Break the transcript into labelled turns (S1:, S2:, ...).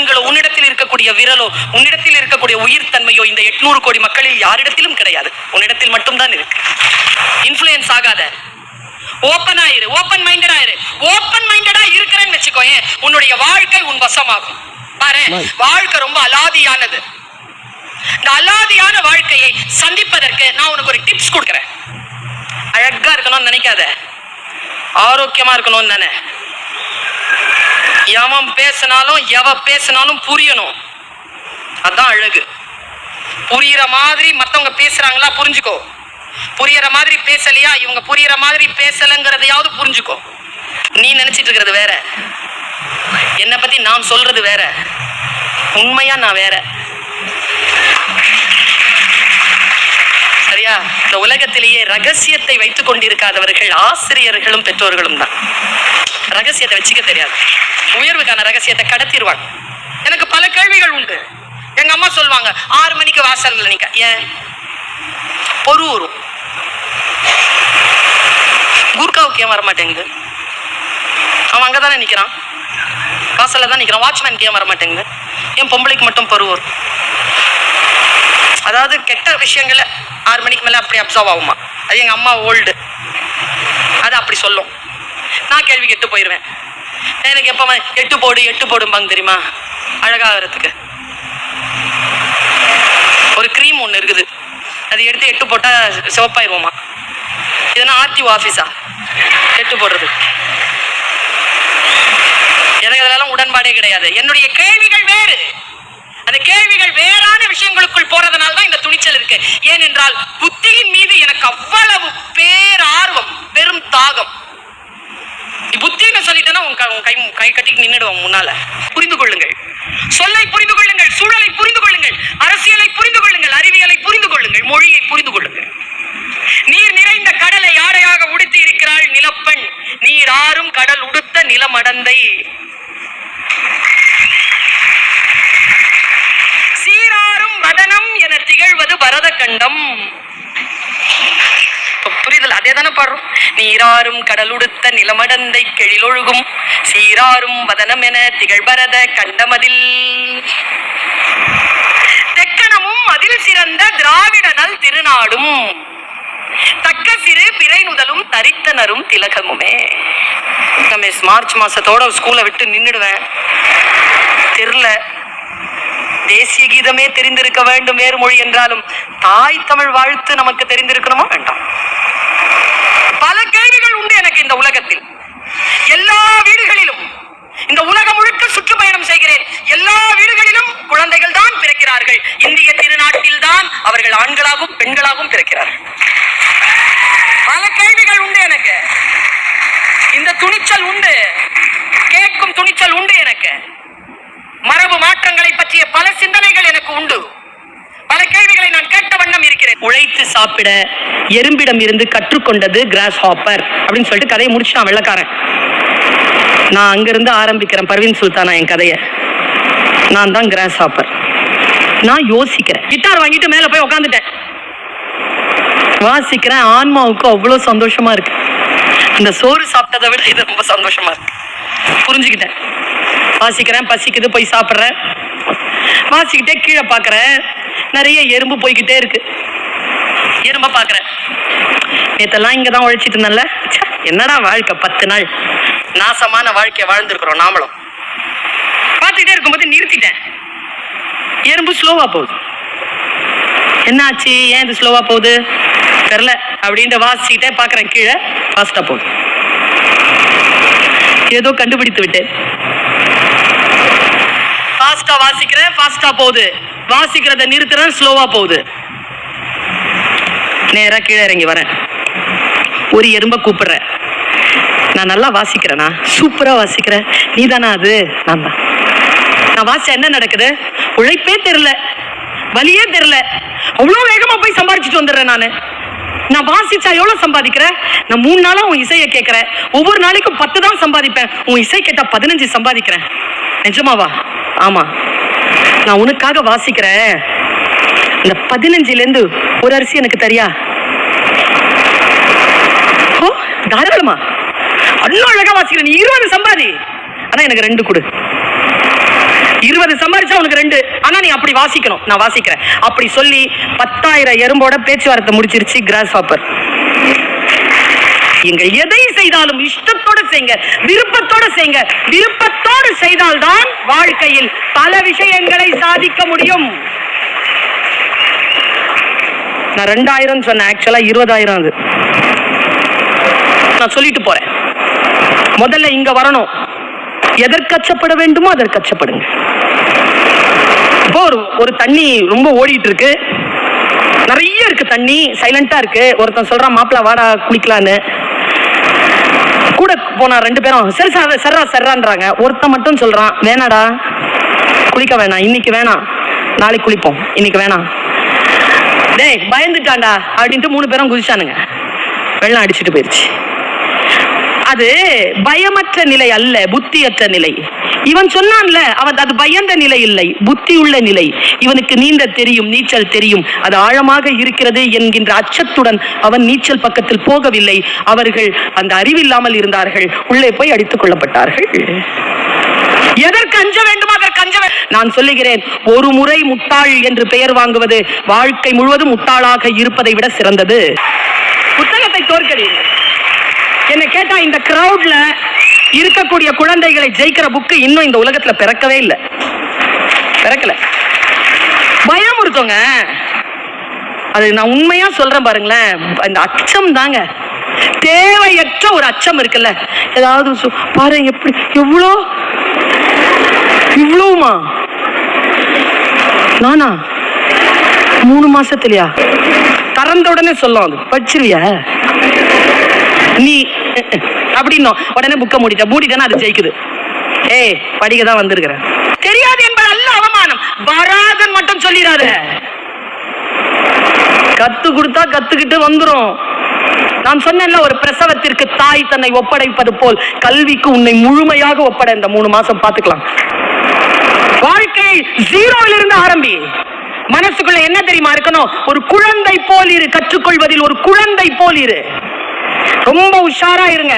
S1: கண்களோ உன்னிடத்தில் இருக்கக்கூடிய விரலோ உன்னிடத்தில் இருக்கக்கூடிய உயிர் தன்மையோ இந்த எட்நூறு கோடி மக்களில் யாரிடத்திலும் கிடையாது. உன்னிடத்தில் மட்டும்தான் இருக்கு. இன்ஃப்ளூயன்ஸ் ஆகாத. ஓப்பன் ஆயிரு ஓப்பன் மைண்டட் ஆயிரு. ஓப்பன் மைண்டடா இருக்கிறேன்னு வச்சுக்கோயேன் உன்னுடைய வாழ்க்கை உன் வசமாகும். பாரு வாழ்க்கை ரொம்ப அலாதியானது. இந்த அலாதியான வாழ்க்கையை சந்திப்பதற்கு நான் உனக்கு ஒரு டிப்ஸ் கொடுக்குறேன். அழகா இருக்கணும்னு நினைக்காத. ஆரோக்கியமா இருக்கணும்னு தானே. எவன் பேசினாலும் எவ பேசினாலும் புரியணும். அதான் அழகு. புரியுற மாதிரி மத்தவங்க பேசுறாங்களா புரிஞ்சுக்கோ. புரியற மாதிரி பேசலையா இவங்க புரியற மாதிரி பேசலங்கிறதையாவது புரிஞ்சுக்கோ. நீ நினைச்சிட்டு இருக்கிறது வேற. என்னை பத்தி நான் சொல்றது வேற. உண்மையா நான் வேற. சரியா? இந்த உலகத்திலேயே ரகசியத்தை வைத்துக் கொண்டிருக்காதவர்கள் ஆசிரியர்களும் பெற்றோர்களும் தான். ரகசியத்தை வச்சுக்க தெரியாது. உயர்வுக்கான ரகசியத்தை கடத்திடுவாங்க. எனக்கு பல கேள்விகள் உண்டு. எங்க அம்மா சொல்லுவாங்க ஆறு மணிக்கு வாசல்ல நிக்க ஏன்? பொறு வரும் கூர்காவுக்கு ஏன் வர மாட்டேங்குது அவன் அங்கதானே நிற்கிறான் வாசல்ல தான் நிற்கிறான் வாட்ச்மேனுக்கு ஏன் வர மாட்டேங்குது பொம்பளைக்கு மட்டும் பொறு வரும் அதாவது கெட்ட விஷயங்களை ஆறு மணிக்கு மேலே அப்படி அப்சர்வ் ஆகுமா? அது எங்கள் அம்மா ஓல்டு. அது அப்படி சொல்லும். நான் கேள்வி கெட்டு போயிடுவேன் எனக்கு எப்போ எட்டு போடு எட்டு போடும்பாங்க தெரியுமா? அழகாகிறதுக்கு ஒரு க்ரீம் ஒன்று இருக்குது. அது எடுத்து எட்டு போட்டால் சிவப்பாயிருவோமா? இதெல்லாம் ஆர்டிஓ ஆஃபீஸா எட்டு போடுறது. எனக்கு அதெல்லாம் உடன்பாடே கிடையாது. என்னுடைய கேள்விகள் வேறு. அந்த கேள்விகள் வேறான விஷயங்களுக்குள் போறதுனால தான் இந்த துணிச்சல் இருக்கு. ஏனென்றால் புத்தியின் மீது எனக்கு அவ்வளவு பேரார்வம் வெறும் தாகம். சொல்லிட்டேன்னா உன் கை கை கட்டி நின்றுடுவான் முன்னால. புரிந்து கொள்ளுங்கள். சொல்லை புரிந்து கொள்ளுங்கள் சூழலை புரிந்து கொள்ளுங்கள் அரசியலை புரிந்து கொள்ளுங்கள் அறிவியலை புரிந்து கொள்ளுங்கள் மொழியை புரிந்து கொள்ளுங்கள். நீர் நிறைந்த கடலை யாரையாக உடுத்தி இருக்கிறாள் நிலப்பெண். நீர் ஆறும் கடல் உடுத்த நிலமடந்தை. சீராரும் வதனம் என திகழ்வது பரத கண்டம் இப்ப புரியுதுல அதே தானே பாடுறோம் நீராறும் கடலுடுத்த நிலமடந்தை கெழிலொழுகும். சீராறும் வதனம் என திகழ்பரத கண்டமதில். தெக்கணமும் அதில் சிறந்த திராவிட நல் திருநாடும். தக்க சிறு பிறை நுதலும் தரித்தனரும் திலகமுமே. மிஸ் மார்ச் மாசத்தோட ஸ்கூலை விட்டு நின்றுடுவேன் தெரில. தேசிய கீதமே தெரிந்திருக்க வேண்டும் வேறு மொழி என்றாலும் தாய் தமிழ் வாழ்த்து நமக்கு தெரிந்திருக்கணுமா வேண்டாம்? பல கேள்விகள் உண்டு எனக்கு இந்த உலகத்தில். எல்லா வீடுகளிலும் இந்த உலகம் முழுக்க சுற்றுப்பயணம் செய்கிறேன். எல்லா வீடுகளிலும் குழந்தைகள் தான் பிறக்கிறார்கள். இந்திய திருநாட்டில் தான் அவர்கள் ஆண்களாகவும் பெண்களாகவும் பிறக்கிறார்கள். பல கேள்விகள் உண்டு எனக்கு. இந்த துணிச்சல் உண்டு. கேட்கும் துணிச்சல் உண்டு எனக்கு. பல சிந்தனைகள் எனக்கு உண்டு. பல கேள்விகளை நான் கேட்ட வண்ணம் இருக்கிறேன். உழைத்து சாப்பிட எறும்பிடம் இருந்து கற்றுக்கொண்டது கிராஸ் ஹாப்பர் அப்படின்னு சொல்லிட்டு கதையை முடிச்சான் வெள்ளக்காரன். நான் அங்கிருந்து ஆரம்பிக்கிறேன் பர்வீன் சுல்தானா என் கதையை. நான் தான் கிராஸ் ஹாப்பர் நான் யோசிக்கிறேன். கிட்டார் வாங்கிட்டு மேலே போய் உட்காந்துட்டேன் வாசிக்கிறேன். ஆன்மாவுக்கு அவ்வளோ சந்தோஷமா இருக்கு. இந்த சோறு சாப்பிட்டதை விட இது ரொம்ப சந்தோஷமா இருக்கு. புரிஞ்சுக்கிட்டேன். வாசிக்கிறேன் பசிக்குது போய் சாப்பிட்றேன். வாசிக்கிட்டே கீழே பார்க்குறேன் நிறைய எறும்பு போய்கிட்டே இருக்கு. எறும்ப பார்க்குறேன் நேத்தெல்லாம் இங்கே தான் உழைச்சிட்டு இருந்தேன்ல. என்னடா வாழ்க்கை பத்து நாள்? நாசமான வாழ்க்கையை வாழ்ந்துருக்குறோம் நாமளும். பார்த்துக்கிட்டே இருக்கும்போது நிறுத்திட்டேன். எறும்பு ஸ்லோவாக போகுது. என்னாச்சு? ஏன் இது ஸ்லோவாக போகுது? தெரில அப்படின்ட்டு வாசிக்கிட்டே பார்க்குறேன் கீழே. ஃபாஸ்ட்டாக போகுது. ஏதோ கண்டுபிடித்து விட்டேன். ஃபாஸ்டா வாசிக்கிறேன் ஃபாஸ்டா போகுது. வாசிக்கிறத நிறுத்துறேன் ஸ்லோவா போகுது. நேரா கீழே இறங்கி வரேன். ஒரு எறும்ப கூப்பிடுறேன். நான் நல்லா வாசிக்கிறேனா? சூப்பரா வாசிக்கிறேன். நீ தானா அது? நான் தான். நான் வாசிச்சா என்ன நடக்குது? உழைப்பே தெரில வழியே தெரில அவ்வளோ வேகமா போய் சம்பாரிச்சிட்டு வந்துடுறேன் நான். நான் வாசிச்சா எவ்வளவு சம்பாதிக்கிறேன் நான் மூணு நாளா உன் இசையை கேட்கறேன். ஒவ்வொரு நாளைக்கும் பத்து தான் சம்பாதிப்பேன். உன் இசை கேட்டா பதினஞ்சு சம்பாதிக்கிறேன். நிஜமாவா? ஆமா. நான் உனக்காக வாசிக்கிறேன். இந்த பதினஞ்சுல இருந்து ஒரு அரிசி எனக்கு தெரியா? ஓ தாராளமா. அண்ணா அழகா வாசிக்கிறேன். நீ இருபது சம்பாதி. ஆனா எனக்கு ரெண்டு கொடு. இருபது சம்பாதிச்சா உனக்கு ரெண்டு. ஆனா நீ அப்படி வாசிக்கணும். நான் வாசிக்கிறேன். அப்படி சொல்லி பத்தாயிரம் எறும்போட பேச்சுவார்த்தை முடிச்சிருச்சு கிராஸ் ஹாப்பர் நீங்கள் எதை செய்தாலும் இஷ்டத்தோட செய்யுங்க விருப்பத்தோட செய்யுங்க விருப்பத்தோட செய்தால்தான் வாழ்க்கையில் பல விஷயங்களை சாதிக்க முடியும். நான் ரெண்டாயிரம் சொன்னேன். ஆக்சுவலா இருபதாயிரம் அது. நான் சொல்லிட்டு போறேன். முதல்ல இங்க வரணும். எதற்கு அச்சப்பட வேண்டுமோ அதற்கு அச்சப்படுங்க இப்போ ஒரு ஒரு தண்ணி ரொம்ப ஓடிட்டு இருக்கு. நிறைய இருக்கு தண்ணி. சைலண்டா இருக்கு. ஒருத்தன் சொல்றான் மாப்பிள்ள வாடா குளிக்கலான்னு கூட போனா ரெண்டு பேரும் சரி சார் சர்ரா சர்றான்றாங்க. ஒருத்தன் மட்டும் சொல்றான் வேணாடா குளிக்க வேணாம் இன்னைக்கு வேணாம் நாளைக்கு குளிப்போம் இன்னைக்கு வேணாம். டேய் பயந்துட்டான்டா அப்படின்ட்டு மூணு பேரும் குதிச்சானுங்க. வெள்ளம் அடிச்சுட்டு போயிடுச்சு அது பயமற்ற நிலை அல்ல புத்தியற்ற நிலை. இவன் சொன்னான்ல அவன் அது பயந்த நிலை இல்லை புத்தி உள்ள நிலை. இவனுக்கு நீந்த தெரியும் நீச்சல் தெரியும். அது ஆழமாக இருக்கிறது என்கின்ற அச்சத்துடன் அவன் நீச்சல் பக்கத்தில் போகவில்லை. அவர்கள் அந்த அறிவில்லாமல் இருந்தார்கள். உள்ளே போய் அடித்துக் கொள்ளப்பட்டார்கள் எதற்கு அஞ்ச வேண்டுமோ அதற்கு அஞ்ச நான் சொல்லுகிறேன் ஒரு முறை முட்டாள் என்று பெயர் வாங்குவது வாழ்க்கை முழுவதும் முட்டாளாக இருப்பதை விட சிறந்தது. புத்தகத்தை தோற்கடியுங்கள். என்ன கேட்டா இந்த கிரௌட்ல இருக்கக்கூடிய குழந்தைகளை ஜெயிக்கிற புக்கு இன்னும் இந்த உலகத்துல பிறக்கவே இல்லை. பிறக்கல. பயமுறுத்தவங்க அது நான் உண்மையா சொல்றேன் பாருங்களேன். இந்த அச்சம் தாங்க. தேவையற்ற ஒரு அச்சம் இருக்குல்ல. ஏதாவது பாரு எப்படி எவ்வளோ? இவ்வளவுமா? நானா? மூணு மாசத்துலயா? திறந்த உடனே சொல்லும் அது. படிச்சிருவியா? நீ அப்படின்னும். உடனே புக்கை மூடிட்ட மூடிட்டேன்னா அது ஜெயிக்குது. ஏய் படிக்க தான் வந்திருக்கிறேன். தெரியாது என்பது அல்ல அவமானம். வராதன் மட்டும் சொல்லிடாத கத்து கொடுத்தா கத்துக்கிட்டு வந்துரும். நான் சொன்னேன்ல ஒரு பிரசவத்திற்கு தாய் தன்னை ஒப்படைப்பது போல் கல்விக்கு உன்னை முழுமையாக ஒப்படை இந்த மூணு மாசம் பாத்துக்கலாம் வாழ்க்கை ஜீரோவில் இருந்து ஆரம்பி. மனசுக்குள்ள என்ன தெரியுமா இருக்கணும்? ஒரு குழந்தை போல் இரு கற்றுக்கொள்வதில் ஒரு குழந்தை போல் இரு. ரொம்ப உஷாரா இருங்க.